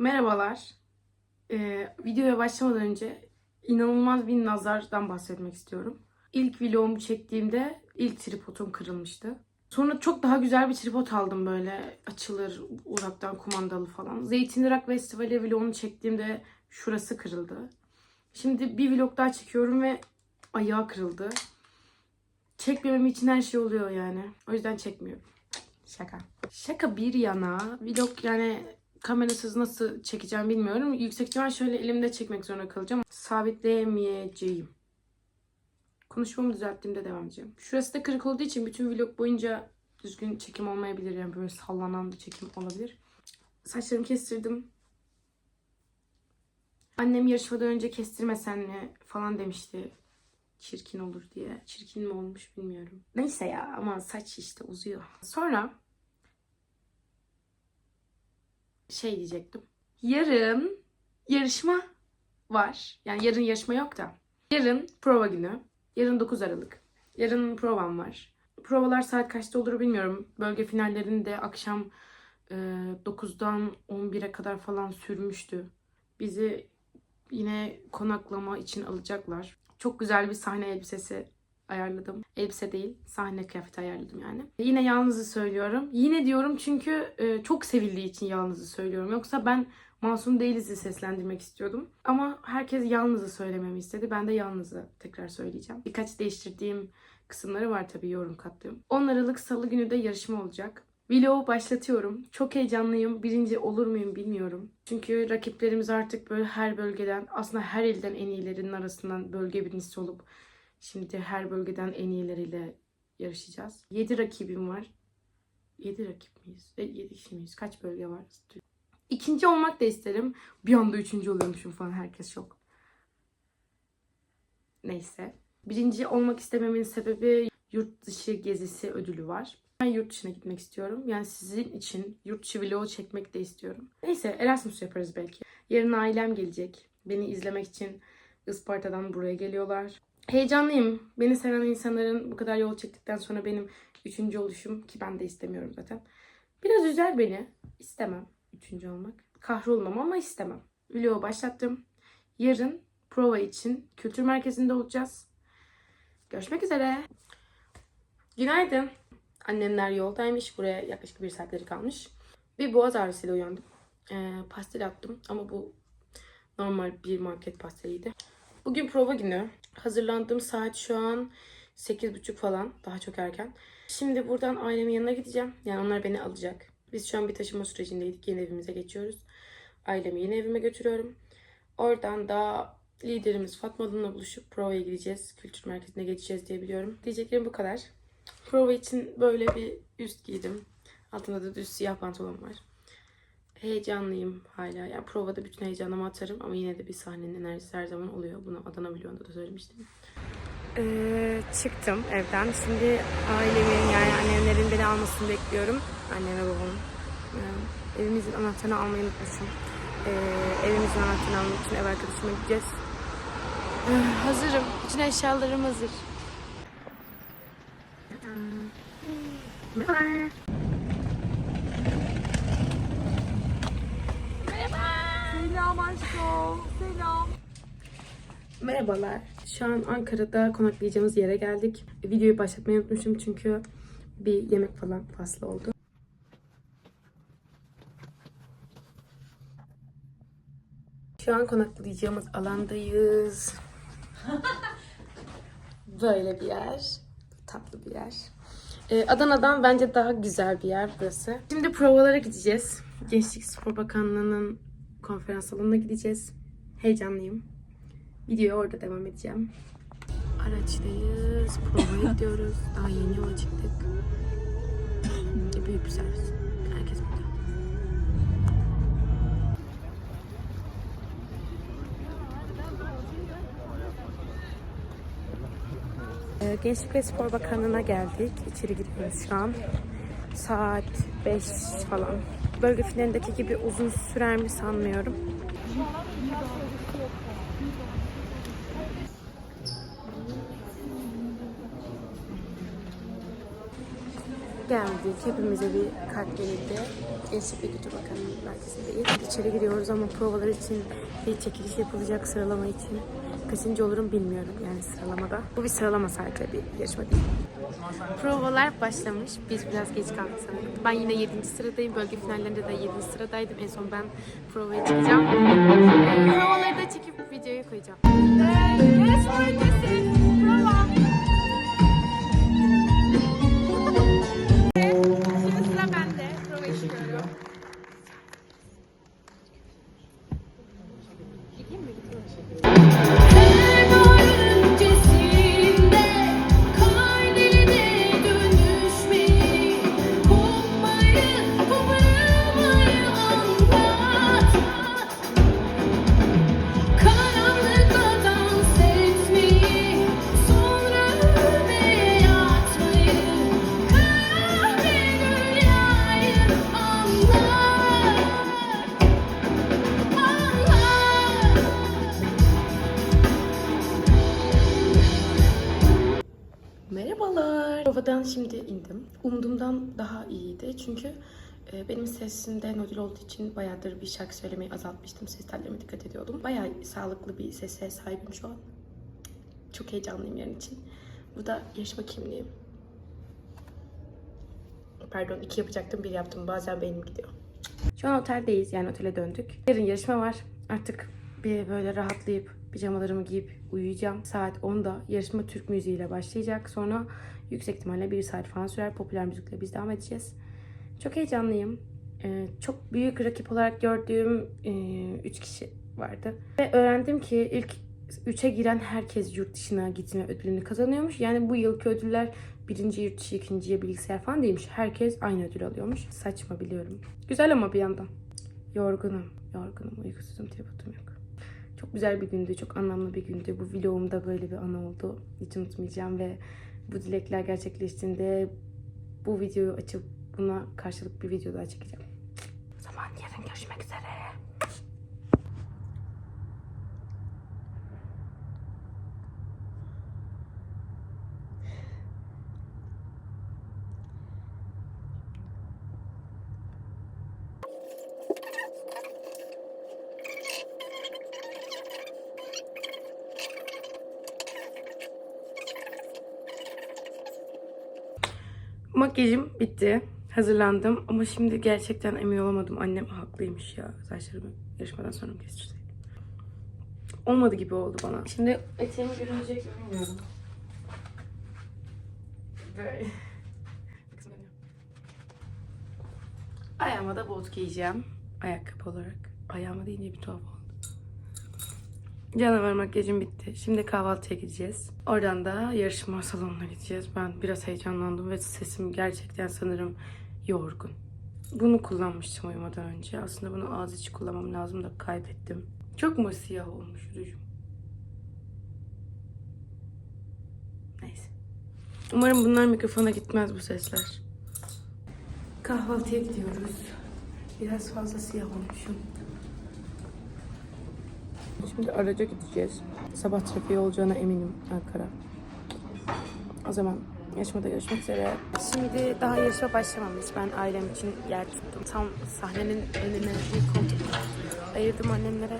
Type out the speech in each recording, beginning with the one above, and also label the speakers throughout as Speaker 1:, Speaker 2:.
Speaker 1: Merhabalar. Ee, videoya başlamadan önce inanılmaz bir nazardan bahsetmek istiyorum. İlk vlogumu çektiğimde ilk tripodum kırılmıştı. Sonra çok daha güzel bir tripod aldım böyle açılır uzaktan kumandalı falan. Zeytinli Festivali vlogunu çektiğimde şurası kırıldı. Şimdi bir vlog daha çekiyorum ve ayağı kırıldı. Çekmemem için her şey oluyor yani. O yüzden çekmiyorum. Şaka. Şaka bir yana vlog yani kamerasız nasıl çekeceğim bilmiyorum. Yüksek ihtimal şöyle elimde çekmek zorunda kalacağım. Sabitleyemeyeceğim. Konuşmamı düzelttiğimde devam edeceğim. Şurası da kırık olduğu için bütün vlog boyunca düzgün çekim olmayabilir. Yani böyle sallanan bir çekim olabilir. Saçlarımı kestirdim. Annem yarışmadan önce kestirmesen mi falan demişti. Çirkin olur diye. Çirkin mi olmuş bilmiyorum. Neyse ya ama saç işte uzuyor. Sonra şey diyecektim. Yarın yarışma var. Yani yarın yarışma yok da. Yarın prova günü. Yarın 9 Aralık. Yarın provam var. Provalar saat kaçta olur bilmiyorum. Bölge finallerinde akşam e, 9'dan 11'e kadar falan sürmüştü. Bizi yine konaklama için alacaklar. Çok güzel bir sahne elbisesi ayarladım. Elbise değil, sahne kıyafeti ayarladım yani. Yine yalnızı söylüyorum. Yine diyorum çünkü e, çok sevildiği için yalnızı söylüyorum. Yoksa ben Masum Değiliz'i seslendirmek istiyordum. Ama herkes yalnızı söylememi istedi. Ben de yalnızı tekrar söyleyeceğim. Birkaç değiştirdiğim kısımları var tabii yorum kattığım. 10 Aralık Salı günü de yarışma olacak. Vlogu başlatıyorum. Çok heyecanlıyım. Birinci olur muyum bilmiyorum. Çünkü rakiplerimiz artık böyle her bölgeden, aslında her ilden en iyilerinin arasından bölge birincisi olup şimdi her bölgeden en iyileriyle yarışacağız. 7 rakibim var. 7 rakip miyiz? 7 kişi miyiz? Kaç bölge var? İkinci olmak da isterim. Bir anda üçüncü oluyormuşum falan. Herkes şok. Neyse. Birinci olmak istememin sebebi yurt dışı gezisi ödülü var. Ben yurt dışına gitmek istiyorum. Yani sizin için yurt dışı vlogu çekmek de istiyorum. Neyse Erasmus yaparız belki. Yarın ailem gelecek. Beni izlemek için Isparta'dan buraya geliyorlar. Heyecanlıyım. Beni seven insanların bu kadar yol çektikten sonra benim üçüncü oluşum ki ben de istemiyorum zaten. Biraz üzer beni. İstemem üçüncü olmak. Kahrolmam ama istemem. Vlogu başlattım. Yarın prova için kültür merkezinde olacağız. Görüşmek üzere. Günaydın. Annemler yoldaymış. Buraya yaklaşık bir saatleri kalmış. Bir boğaz ağrısıyla uyandım. Ee, pastel attım ama bu normal bir market pasteliydi. Bugün prova günü. Hazırlandığım saat şu an 8.30 falan. Daha çok erken. Şimdi buradan ailemin yanına gideceğim. Yani onlar beni alacak. Biz şu an bir taşıma sürecindeydik. Yeni evimize geçiyoruz. Ailemi yeni evime götürüyorum. Oradan da liderimiz Fatma Hanım'la buluşup provaya gideceğiz. Kültür merkezine geçeceğiz diye biliyorum. Diyeceklerim bu kadar. Prova için böyle bir üst giydim. Altında da düz siyah pantolon var. Heyecanlıyım hala. Yani provada bütün heyecanımı atarım ama yine de bir sahnenin enerjisi her zaman oluyor. Bunu Adana Milyon'da da söylemiştim. Ee, çıktım evden. Şimdi ailemin yani annemlerin beni almasını bekliyorum. Annem ve babamın. Ee, evimizin anahtarını almayı unutmuşum. Ee, evimizin anahtarını almak için ev arkadaşıma gideceğiz. Ee, hazırım. Bütün eşyalarım hazır. Merhabalar. Şu an Ankara'da konaklayacağımız yere geldik. Videoyu başlatmayı unutmuşum çünkü bir yemek falan faslı oldu. Şu an konaklayacağımız alandayız. Böyle bir yer. Tatlı bir yer. Ee, Adana'dan bence daha güzel bir yer burası. Şimdi provalara gideceğiz. Gençlik Spor Bakanlığı'nın konferans salonuna gideceğiz. Heyecanlıyım. Videoya orada devam edeceğim. Araçtayız. Provaya gidiyoruz. Daha yeni yola çıktık. Büyük bir servis. Herkes burada. Ee, Gençlik ve Spor Bakanlığı'na geldik. İçeri giriyoruz şu an. Saat 5 falan. Bölge finalindeki gibi uzun sürer mi sanmıyorum. Geldik. Hepimize bir kart verildi. Gençlik ve Kültür Bakanlığı merkezindeyiz. İçeri giriyoruz ama provalar için bir çekiliş yapılacak sıralama için. Kaçıncı olurum bilmiyorum yani sıralamada. Bu bir sıralama sadece bir yarışma değil. Provalar başlamış. Biz biraz geç kaldık sanırım. Ben yine 7. sıradayım. Bölge finallerinde de 7. sıradaydım. En son ben provaya çıkacağım. Ee, Provaları da çekip videoya koyacağım. Yarışma öncesi Daha iyiydi. Çünkü e, benim sesimde nodül olduğu için bayağıdır bir şarkı söylemeyi azaltmıştım. Ses tellerime dikkat ediyordum. Bayağı sağlıklı bir sese sahibim şu an. Çok heyecanlıyım yarın için. Bu da yarışma kimliğim. Pardon iki yapacaktım bir yaptım. Bazen benim gidiyor. Şu an oteldeyiz yani otele döndük. Yarın yarışma var. Artık bir böyle rahatlayıp pijamalarımı giyip uyuyacağım. Saat 10'da yarışma Türk müziğiyle başlayacak. Sonra yüksek ihtimalle bir saat falan sürer. Popüler müzikle biz devam edeceğiz. Çok heyecanlıyım. Ee, çok büyük rakip olarak gördüğüm 3 kişi vardı. Ve öğrendim ki ilk 3'e giren herkes yurt dışına gitme ödülünü kazanıyormuş. Yani bu yılki ödüller birinci yurt dışı, ikinciye bilgisayar falan değilmiş. Herkes aynı ödül alıyormuş. Saçma biliyorum. Güzel ama bir yandan. Yorgunum, yorgunum, uykusuzum, tripodum yok. Çok güzel bir gündü, çok anlamlı bir gündü. Bu vlogumda böyle bir an oldu. Hiç unutmayacağım ve bu dilekler gerçekleştiğinde bu videoyu açıp buna karşılık bir video daha çekeceğim. O zaman yarın görüşmek üzere. Makyajım bitti. Hazırlandım ama şimdi gerçekten emin olamadım. Annem haklıymış ya. Saçlarımı yarışmadan sonra mı kestirseydim. Olmadı gibi oldu bana. Şimdi eteğimi görünecek mi bilmiyorum. Böyle. Ayağıma da bot giyeceğim. Ayakkabı olarak. Ayağıma deyince bir tuhaf oldu. Canavar makyajım bitti. Şimdi kahvaltıya gideceğiz. Oradan da yarışma salonuna gideceğiz. Ben biraz heyecanlandım ve sesim gerçekten sanırım yorgun. Bunu kullanmıştım uyumadan önce. Aslında bunu ağız içi kullanmam lazım da kaybettim. Çok mu siyah olmuş rujum? Neyse. Umarım bunlar mikrofona gitmez bu sesler. Kahvaltıya gidiyoruz. Biraz fazla siyah olmuşum. Şimdi araca gideceğiz. Sabah trafiği olacağına eminim Ankara. O zaman yarışmada görüşmek üzere. Şimdi daha yarışma başlamamış. Ben ailem için yer tuttum. Tam sahnenin önüne bir koltuk ayırdım annemlere.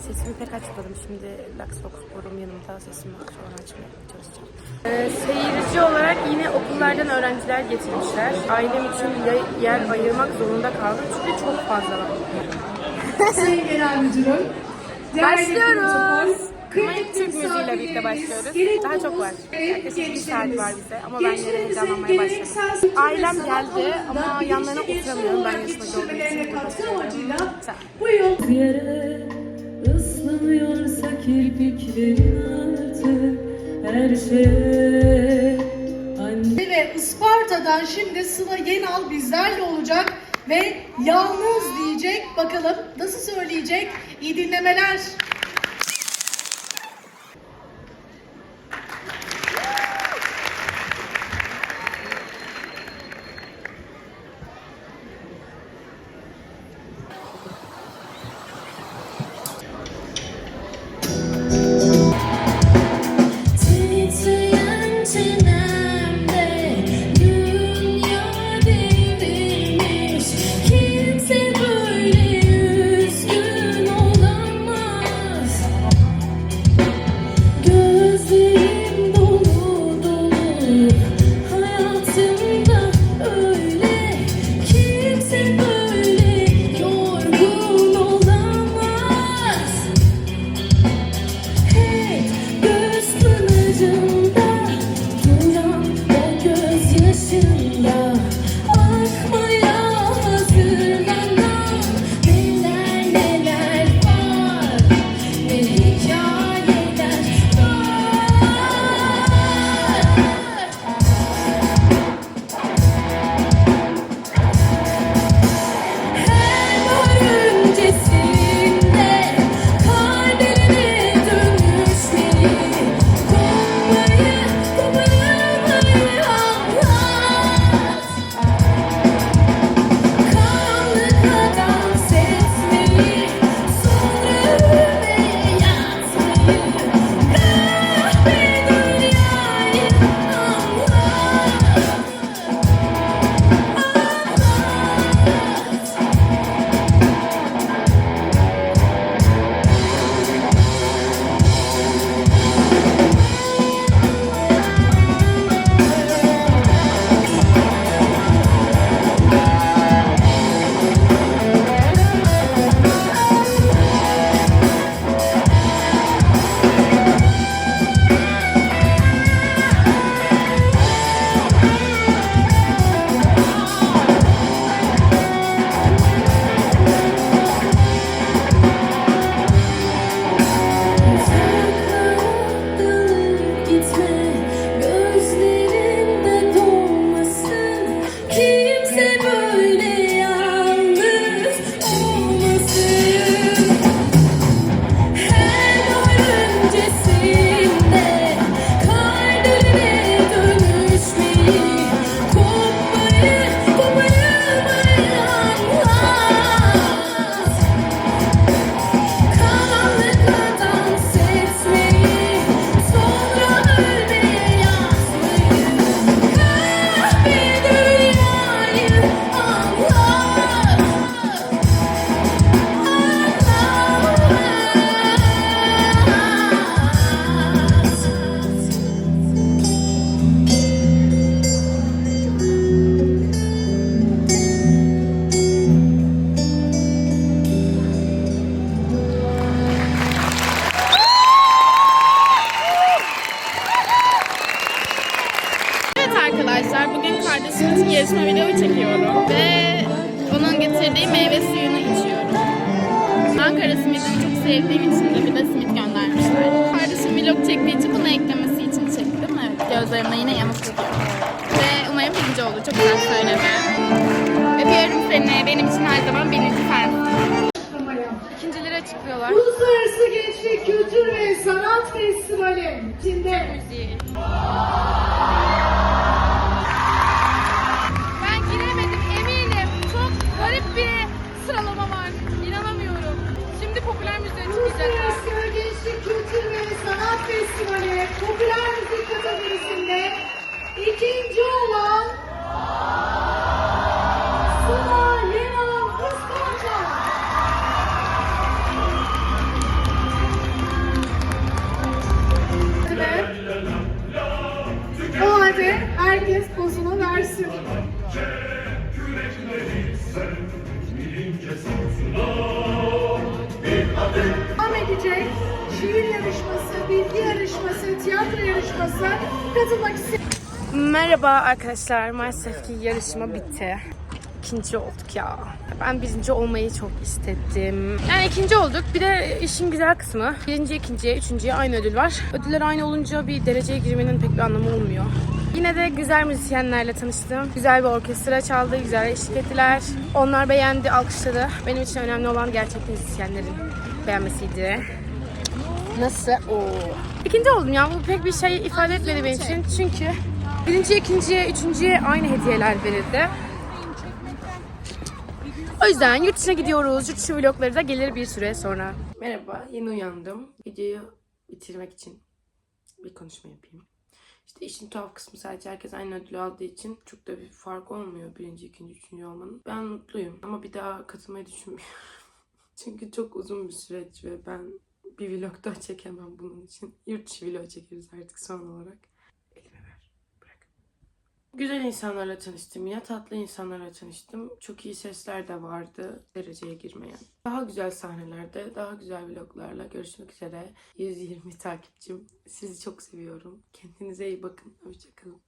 Speaker 1: Sesimi pek açmadım. Şimdi Luxbox borum yanımda sesimi sonra açmaya çalışacağım. Ee, seyirci olarak yine okullardan öğrenciler getirmişler. Ailem için yer ayırmak zorunda kaldım. Çünkü çok fazla var.
Speaker 2: Sayın Genel Müdürüm.
Speaker 1: Başlıyoruz. ilk Türk müziğiyle birlikte başlıyoruz. Daha çok var. Yaklaşık bir saat var bize ama ben yine
Speaker 2: Gençlerimizin
Speaker 1: heyecanlanmaya başladım. Ailem geldi ama yanlarına oturamıyorum. Ben yarışmacı olduğum için
Speaker 3: yere ıslanıyorsa kirpiklerin artık her anne
Speaker 2: ve Isparta'dan şimdi Sıla Yenal bizlerle olacak ve yalnız diyecek. Bakalım nasıl söyleyecek? İyi dinlemeler.
Speaker 4: Vlog çektiği için bunu eklemesi için çektim. Evet, gözlerimde yine yamuk çıkıyor. Ve umarım birinci olur. Çok güzel söyledi. Öpüyorum seni. Benim için her zaman birinci sensin. İkincileri açıklıyorlar.
Speaker 2: Uluslararası Gençlik Kültür ve Sanat Festivali içinde
Speaker 4: Ben
Speaker 2: ikinci olan Sıla Lena Kıskanca. O halde herkes pozunu versin. Devam edecek şiir yarışması, bilgi yarışması, tiyatro yarışması katılmak isteyen
Speaker 1: Merhaba arkadaşlar. Maalesef ki yarışma bitti. İkinci olduk ya. Ben birinci olmayı çok istedim. Yani ikinci olduk. Bir de işin güzel kısmı. Birinci, ikinciye, üçüncüye aynı ödül var. Ödüller aynı olunca bir dereceye girmenin pek bir anlamı olmuyor. Yine de güzel müzisyenlerle tanıştım. Güzel bir orkestra çaldı, güzel eşlik ettiler. Onlar beğendi, alkışladı. Benim için önemli olan gerçek müzisyenlerin beğenmesiydi. Nasıl? Oo. İkinci oldum ya. Bu pek bir şey ifade etmedi benim için. Çünkü birinci, ikinciye, üçüncüye aynı hediyeler verildi. O yüzden yurt dışına gidiyoruz. Yurt dışı vlogları da gelir bir süre sonra. Merhaba, yeni uyandım. Videoyu bitirmek için bir konuşma yapayım. İşte işin tuhaf kısmı sadece herkes aynı ödülü aldığı için çok da bir fark olmuyor birinci, ikinci, üçüncü olmanın. Ben mutluyum ama bir daha katılmayı düşünmüyorum. Çünkü çok uzun bir süreç ve ben bir vlog daha çekemem bunun için. Yurt dışı vlog çekeriz artık son olarak. Güzel insanlarla tanıştım. Ya tatlı insanlarla tanıştım. Çok iyi sesler de vardı dereceye girmeyen. Daha güzel sahnelerde, daha güzel vloglarla görüşmek üzere. 120 takipçim. Sizi çok seviyorum. Kendinize iyi bakın. Hoşçakalın.